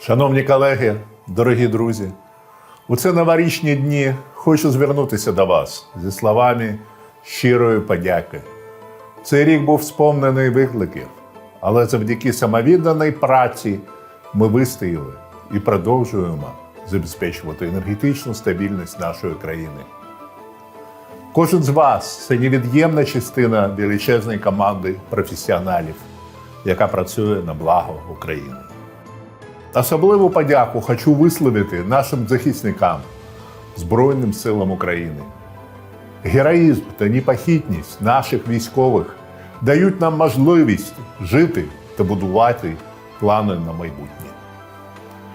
Шановні колеги, дорогі друзі, у ці новорічні дні хочу звернутися до вас зі словами щирої подяки. Цей рік був сповнений викликів, але завдяки самовідданій праці ми вистояли і продовжуємо забезпечувати енергетичну стабільність нашої країни. Кожен з вас це невід'ємна частина величезної команди професіоналів, яка працює на благо України. Особливу подяку хочу висловити нашим захисникам, Збройним силам України. Героїзм та непохитність наших військових дають нам можливість жити та будувати плани на майбутнє.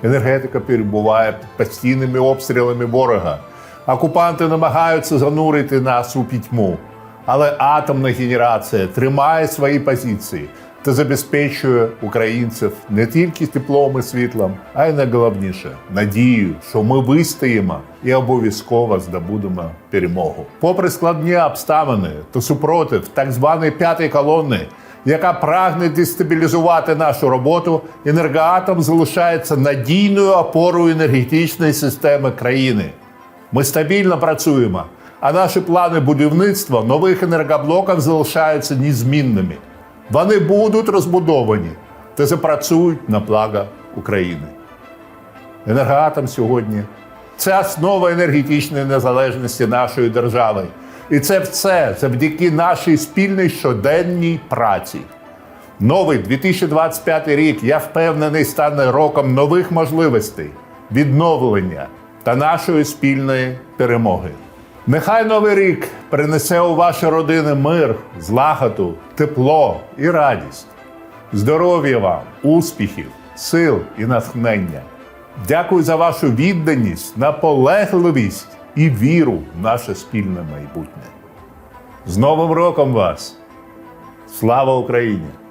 Енергетика перебуває постійними обстрілами ворога. Окупанти намагаються занурити нас у пітьму, але атомна генерація тримає свої позиції та забезпечує українців не тільки теплом і світлом, а й найголовніше надією, що ми вистоїмо і обов'язково здобудемо перемогу. Попри складні обставини та супротив так званої п'ятої колони, яка прагне дестабілізувати нашу роботу, енергоатом залишається надійною опорою енергетичної системи країни. Ми стабільно працюємо, а наші плани будівництва нових енергоблоків залишаються незмінними. Вони будуть розбудовані та запрацюють на благо України. Енергоатом сьогодні це основа енергетичної незалежності нашої держави. І це все завдяки нашій спільній щоденній праці. Новий 2025 рік, я впевнений, стане роком нових можливостей, відновлення та нашої спільної перемоги. Нехай новий рік принесе у ваші родини мир, злагоду, тепло і радість. Здоров'я вам, успіхів, сил і натхнення. Дякую за вашу відданість, наполегливість і віру в наше спільне майбутнє. З Новим роком вас! Слава Україні!